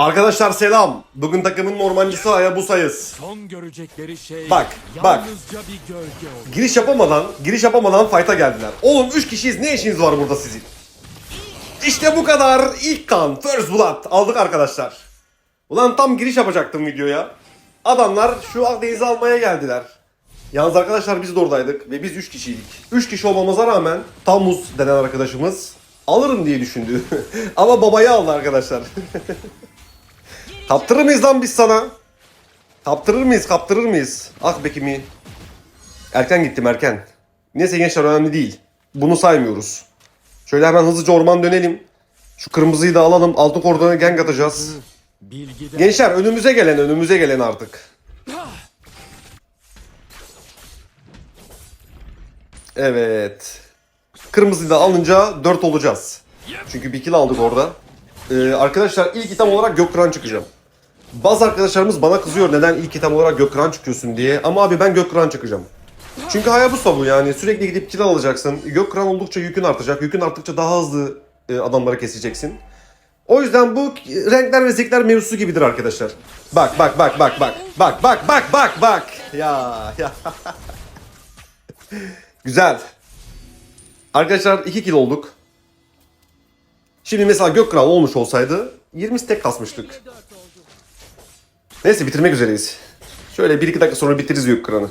Arkadaşlar selam. Bugün takımın normalcisi Hayabusa'yız. Son görecekleri şey Bak, bak. bir gölge olur. Giriş yapamadan, giriş yapamadan fight'a geldiler. Oğlum 3 kişiyiz ne işiniz var burada sizin? İşte bu kadar. İlk kan, first blood aldık arkadaşlar. Ulan tam giriş yapacaktım videoya. Adamlar şu Akdeniz'i almaya geldiler. Yalnız arkadaşlar biz de oradaydık ve biz 3 kişiydik. 3 kişi olmamıza rağmen Tammuz denen arkadaşımız alırım diye düşündü. Ama babayı aldı arkadaşlar. Kaptırır mıyız lan biz sana? Kaptırır mıyız, kaptırır mıyız? Ah be kimi. Erken gittim erken. Neyse gençler önemli değil. Bunu saymıyoruz. Şöyle hemen hızlıca orman dönelim. Şu kırmızıyı da alalım. Altı kordona gank atacağız. Bilgide Gençler önümüze gelen önümüze gelen artık. Evet. Kırmızıyı da alınca 4 olacağız. Çünkü bir kill aldık orada. Ee, arkadaşlar ilk item olarak Gökran çıkacağım. Bazı arkadaşlarımız bana kızıyor neden ilk item olarak Gökran çıkıyorsun diye. Ama abi ben Gökran çıkacağım. Çünkü Hayabusa bu yani. Sürekli gidip kill alacaksın. Gökran oldukça yükün artacak. Yükün arttıkça daha hızlı e, adamları keseceksin. O yüzden bu renkler ve zevkler mevzusu gibidir arkadaşlar. Bak bak bak bak bak. Bak bak bak bak bak. Ya ya. Güzel. Arkadaşlar 2 kill olduk. Şimdi mesela Gökkral olmuş olsaydı 20 stack kasmıştık. Neyse bitirmek üzereyiz. Şöyle 1-2 dakika sonra bitiririz Gökkral'ı.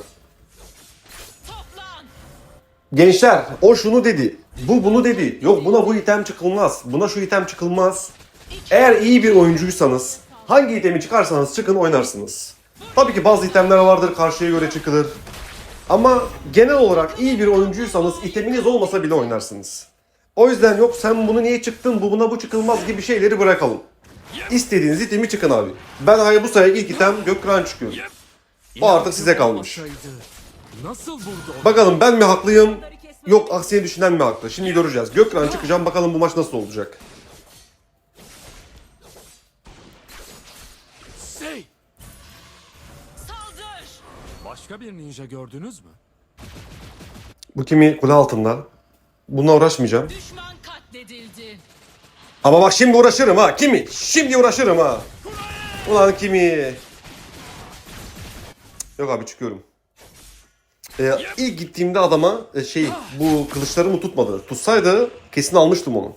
Gençler o şunu dedi. Bu bunu dedi. Yok buna bu item çıkılmaz. Buna şu item çıkılmaz. Eğer iyi bir oyuncuysanız hangi itemi çıkarsanız çıkın oynarsınız. Tabii ki bazı itemler vardır karşıya göre çıkılır. Ama genel olarak iyi bir oyuncuysanız iteminiz olmasa bile oynarsınız. O yüzden yok sen bunu niye çıktın bu buna bu çıkılmaz gibi şeyleri bırakalım. İstediğiniz itemi çıkın abi. Ben Hayabusa'ya ilk item Gökran çıkıyorum. O artık size kalmış. Bakalım ben mi haklıyım? Yok aksine düşünen mi haklı? Şimdi göreceğiz. Gökran çıkacağım bakalım bu maç nasıl olacak. Şey, Saldır! başka bir ninja gördünüz mü? Bu kimi kule altında. Bununla uğraşmayacağım. Düşman katledildi. Ama bak şimdi uğraşırım ha. Kimi? Şimdi uğraşırım ha. Ulan kimi? Yok abi çıkıyorum. Ee, ilk gittiğimde adama e, şey bu kılıçlarımı tutmadı. Tutsaydı kesin almıştım onu.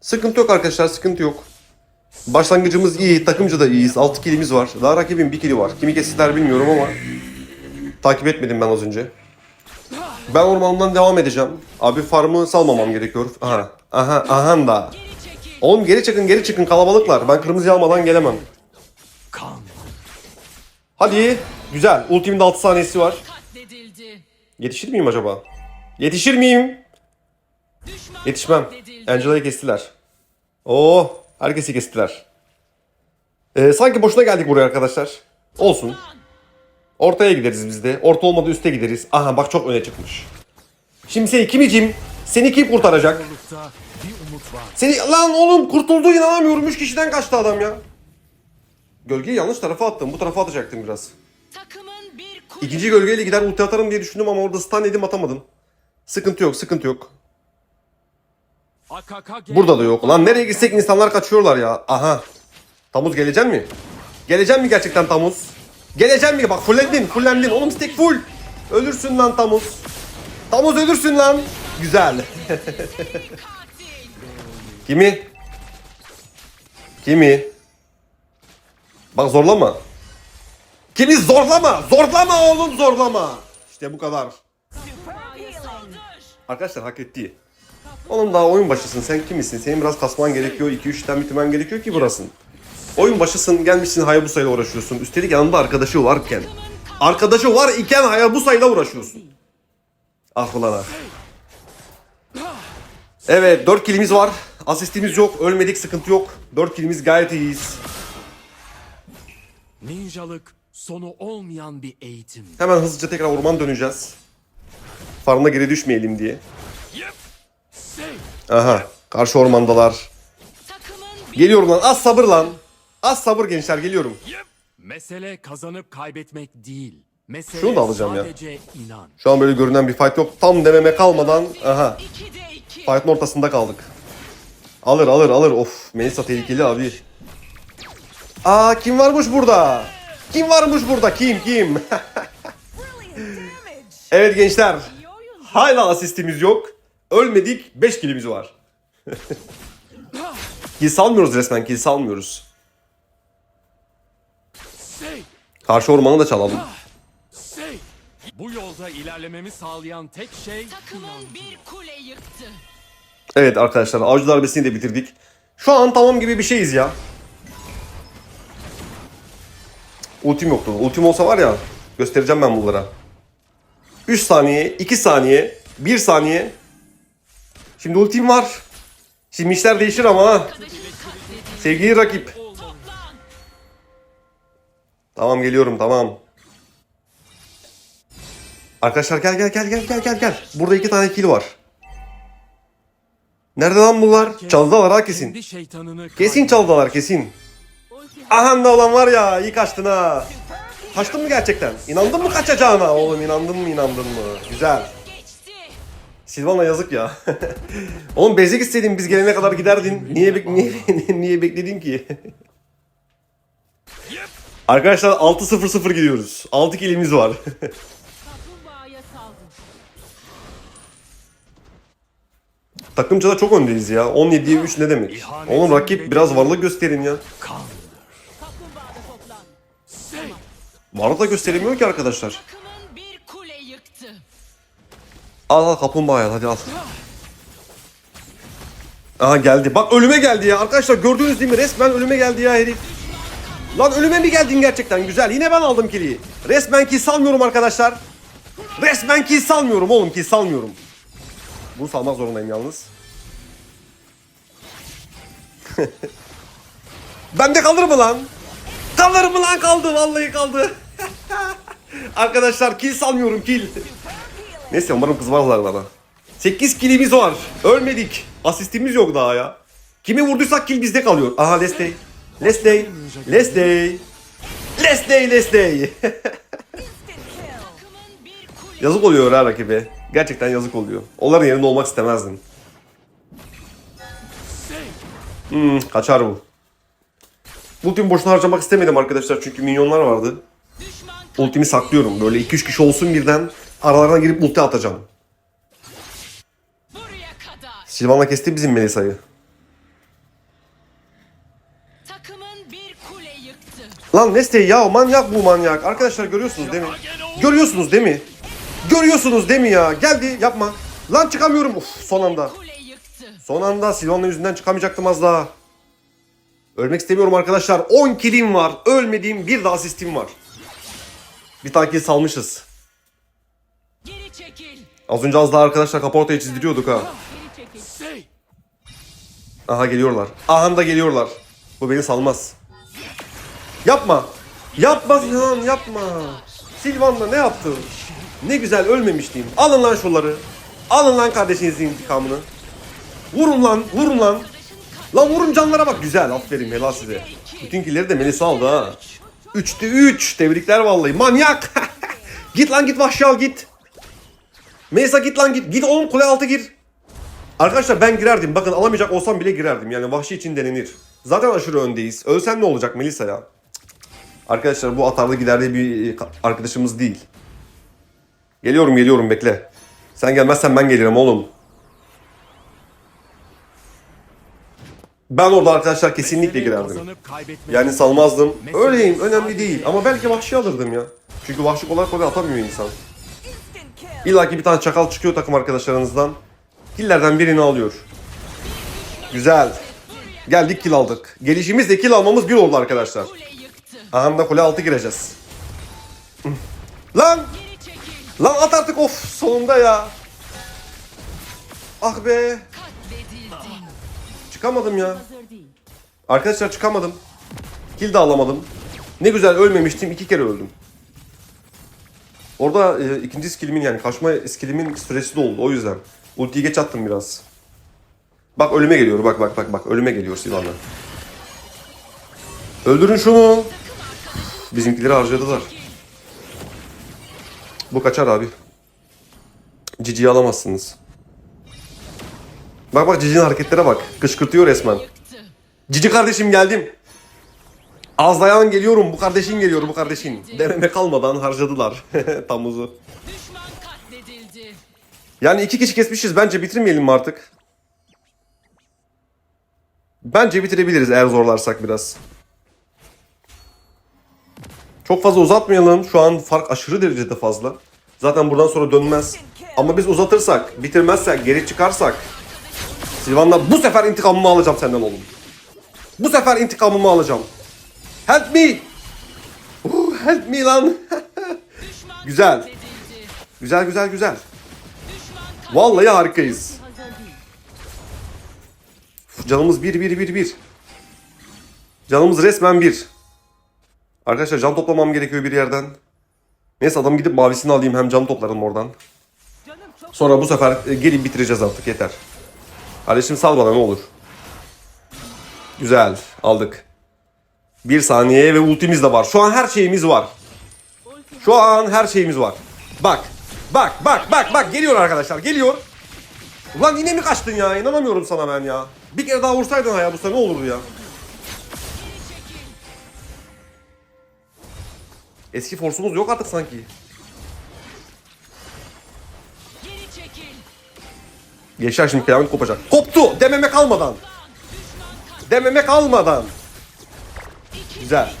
Sıkıntı yok arkadaşlar sıkıntı yok. Başlangıcımız iyi, takımca da iyiyiz. 6 kilimiz var. Daha rakibin 1 kili var. Kimi kestiler bilmiyorum ama takip etmedim ben az önce. Ben ormanımdan devam edeceğim. Abi farmı salmamam gerekiyor. Aha, aha, aha da. Oğlum geri çıkın geri çıkın kalabalıklar. Ben kırmızı almadan gelemem. Hadi. Güzel. Ultimin de 6 saniyesi var. Yetişir miyim acaba? Yetişir miyim? Yetişmem. Angela'yı kestiler. Oo, herkesi kestiler. Ee, sanki boşuna geldik buraya arkadaşlar. Olsun. Ortaya gideriz biz de. Orta olmadı üste gideriz. Aha bak çok öne çıkmış. Şimdi seni kimicim? Seni kim kurtaracak? Seni lan oğlum kurtuldu inanamıyorum. 3 kişiden kaçtı adam ya. Gölgeyi yanlış tarafa attım. Bu tarafa atacaktım biraz. İkinci gölgeyle gider ulti atarım diye düşündüm ama orada stun yedim atamadım. Sıkıntı yok, sıkıntı yok. Burada da yok. Lan nereye gitsek insanlar kaçıyorlar ya. Aha. Tamuz gelecek mi? Gelecek mi gerçekten Tamuz? Gelecek mi? Bak fullendin, fullendin. Oğlum stack full. Ölürsün lan Tamuz. Tamuz ölürsün lan. Güzel. Kimi? Kimi? Bak zorlama. Kimi zorlama. Zorlama oğlum zorlama. İşte bu kadar. Arkadaşlar hak etti. Oğlum daha oyun başısın. Sen kimisin? Senin biraz kasman gerekiyor. 2-3'ten bitirmen gerekiyor ki burasın. Oyun başısın. Gelmişsin Hayabusa ile uğraşıyorsun. Üstelik yanında arkadaşı varken. Arkadaşı var iken Hayabusa ile uğraşıyorsun. Ah ulan ah. Evet 4 kilimiz var. Asistimiz yok. Ölmedik sıkıntı yok. 4 kilimiz gayet iyiyiz. Ninjalık sonu olmayan bir eğitim. Hemen hızlıca tekrar orman döneceğiz. Farmına geri düşmeyelim diye. Aha. Karşı ormandalar. Geliyorum lan. Az sabır lan. Az sabır gençler geliyorum. mesele kazanıp kaybetmek değil. Mesele Şunu da alacağım ya. inan. Şu an böyle görünen bir fight yok. Tam deneme kalmadan aha. 2'de 2. Fight'ın ortasında kaldık. Alır alır alır. Of Melisa tehlikeli abi. Aa kim varmış burada? Kim varmış burada? Kim kim? evet gençler. Hala asistimiz yok. Ölmedik. 5 kilimiz var. kill salmıyoruz resmen. Kill salmıyoruz. Karşı ormanı da çalalım. say. Bu yolda ilerlememi sağlayan tek şey Takımın bir kule yıktı. Evet arkadaşlar avcı darbesini de bitirdik. Şu an tamam gibi bir şeyiz ya. Ultim yoktu. Ultim olsa var ya göstereceğim ben bunlara. 3 saniye, 2 saniye, 1 saniye. Şimdi ultim var. Şimdi işler değişir ama ha. Sevgili rakip. Tamam geliyorum tamam. Arkadaşlar gel gel gel gel gel gel gel. Burada iki tane kill var. Nerede lan bunlar? Çaldılar ha kesin. Kesin çaldılar kesin. Aha da olan var ya iyi kaçtın ha. Kaçtın mı gerçekten? İnandın mı kaçacağına? Oğlum inandın mı inandın mı? Güzel. Silvana yazık ya. Oğlum bezek istedim biz gelene kadar giderdin. Niye bek niye, niye bekledin ki? Arkadaşlar 6-0-0 gidiyoruz. 6 kilimiz var. Takımcada çok öndeyiz ya. 17'ye 3 ne demek? Oğlum rakip biraz varlık gösterin ya. Varlık da gösteremiyor ki arkadaşlar. Al al kaplumbağa al hadi al. Aha geldi. Bak ölüme geldi ya. Arkadaşlar gördünüz değil mi? Resmen ölüme geldi ya herif. Lan ölüme mi geldin gerçekten? Güzel. Yine ben aldım kiliyi. Resmen kill salmıyorum arkadaşlar. Resmen kill salmıyorum oğlum. Kill salmıyorum. Bunu salmak zorundayım yalnız. Bende kalır mı lan? Kalır mı lan kaldı? Vallahi kaldı. arkadaşlar kill salmıyorum kill. Neyse umarım kızmazlar bana. 8 kilimiz var. Ölmedik. Asistimiz yok daha ya. Kimi vurduysak kill bizde kalıyor. Aha Leslie. Leslie. Leslie. Leslie Leslie. Yazık oluyor ha rakibe. Gerçekten yazık oluyor. Onların yerinde olmak istemezdim. Hmm, kaçar bu. Ultimi boşuna harcamak istemedim arkadaşlar çünkü minyonlar vardı. Ultimi saklıyorum. Böyle 2-3 kişi olsun birden aralarına girip ulti atacağım. Silvan'la kesti bizim Melisa'yı. Takımın bir kule yıktı. Lan Neste ya manyak bu manyak. Arkadaşlar görüyorsunuz değil mi? Görüyorsunuz değil mi? Görüyorsunuz değil mi ya? Geldi yapma. Lan çıkamıyorum. Uf, son anda. Son anda Silvan'la yüzünden çıkamayacaktım az daha. Ölmek istemiyorum arkadaşlar. 10 kilim var. Ölmediğim bir de asistim var. Bir tane salmışız. Az önce az daha arkadaşlar kaportayı çizdiriyorduk ha. Aha geliyorlar. Aha da geliyorlar. Bu beni salmaz. Yapma. Yapma Silvan yapma. Silvan'la ne yaptın? Ne güzel ölmemiştim. Alın lan şunları. Alın lan kardeşinizin intikamını. Vurun lan, vurun lan. Lan vurun canlara bak. Güzel, aferin helal size. Bütün killeri de Melisa aldı ha. 3'te 3. Tebrikler vallahi. Manyak. git lan git vahşi al git. Melisa git lan git. Git oğlum kule altı gir. Arkadaşlar ben girerdim. Bakın alamayacak olsam bile girerdim. Yani vahşi için denenir. Zaten aşırı öndeyiz. Ölsen ne olacak Melisa ya? Arkadaşlar bu atarlı giderdiği bir arkadaşımız değil. Geliyorum geliyorum bekle. Sen gelmezsen ben gelirim oğlum. Ben orada arkadaşlar kesinlikle girerdim. Yani salmazdım. Öyleyim önemli değil. Ama belki vahşi alırdım ya. Çünkü vahşi kolay kolay atamıyor insan. İlla ki bir tane çakal çıkıyor takım arkadaşlarınızdan. Killerden birini alıyor. Güzel. Geldik kill aldık. Gelişimizle kill almamız bir oldu arkadaşlar. Kule yıktı. Aha da kule altı gireceğiz. Lan! Lan at artık of sonunda ya. Ah be. Çıkamadım ya. Arkadaşlar çıkamadım. Kill de alamadım. Ne güzel ölmemiştim. iki kere öldüm. Orada e, ikinci skillimin yani kaçma skillimin süresi doldu o yüzden. Ultiyi geç attım biraz. Bak ölüme geliyor bak bak bak bak ölüme geliyor Silvan'la. Öldürün şunu. Bizimkileri harcadılar. Bu kaçar abi. Cici'yi alamazsınız. Bak bak Cici'nin hareketlere bak. Kışkırtıyor resmen. Cici kardeşim geldim. Az dayan geliyorum. Bu kardeşin geliyor bu kardeşin. Deneme kalmadan harcadılar tamuzu. Yani iki kişi kesmişiz. Bence bitirmeyelim mi artık? Bence bitirebiliriz eğer zorlarsak biraz. Çok fazla uzatmayalım. Şu an fark aşırı derecede fazla. Zaten buradan sonra dönmez. Ama biz uzatırsak, bitirmezsek, geri çıkarsak Silvan'la bu sefer intikamımı alacağım senden oğlum. Bu sefer intikamımı alacağım. Help me! Uh, help me lan. Güzel. güzel güzel güzel. Vallahi harikayız. Canımız bir bir bir bir. Canımız resmen bir. Arkadaşlar can toplamam gerekiyor bir yerden. Neyse adam gidip mavisini alayım hem can toplarım oradan. Sonra bu sefer e, gelip bitireceğiz artık yeter. Kardeşim sal bana ne olur. Güzel aldık. Bir saniye ve ultimiz de var. Şu an her şeyimiz var. Şu an her şeyimiz var. Bak. Bak bak bak bak geliyor arkadaşlar geliyor. Ulan yine mi kaçtın ya? İnanamıyorum sana ben ya. Bir kere daha vursaydın Hayabusa ne olurdu ya? Eski forsumuz yok artık sanki. Gençler şimdi kıyamet kopacak. Koptu! Dememe kalmadan. Dememe kalmadan. Güzel.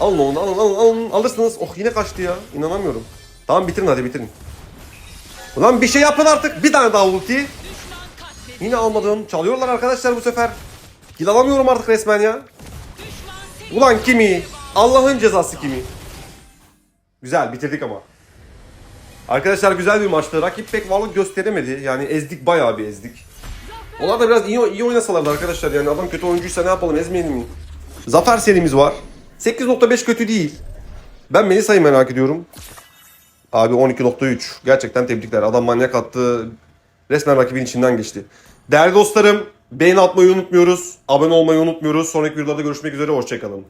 Alın onu alın alın alın. Alırsınız. Oh yine kaçtı ya. İnanamıyorum. Tamam bitirin hadi bitirin. Ulan bir şey yapın artık. Bir tane daha ulti. Yine almadım. Çalıyorlar arkadaşlar bu sefer. Kill alamıyorum artık resmen ya. Ulan kimi? Allah'ın cezası kimi? Güzel bitirdik ama. Arkadaşlar güzel bir maçtı. Rakip pek varlık gösteremedi. Yani ezdik bayağı bir ezdik. Onlar da biraz iyi, iyi oynasalardı arkadaşlar. Yani adam kötü oyuncuysa ne yapalım ezmeyelim mi? Zafer serimiz var. 8.5 kötü değil. Ben Melisa'yı merak ediyorum. Abi 12.3. Gerçekten tebrikler. Adam manyak attı. Resmen rakibin içinden geçti. Değerli dostlarım beğeni atmayı unutmuyoruz. Abone olmayı unutmuyoruz. Sonraki videolarda görüşmek üzere. Hoşçakalın.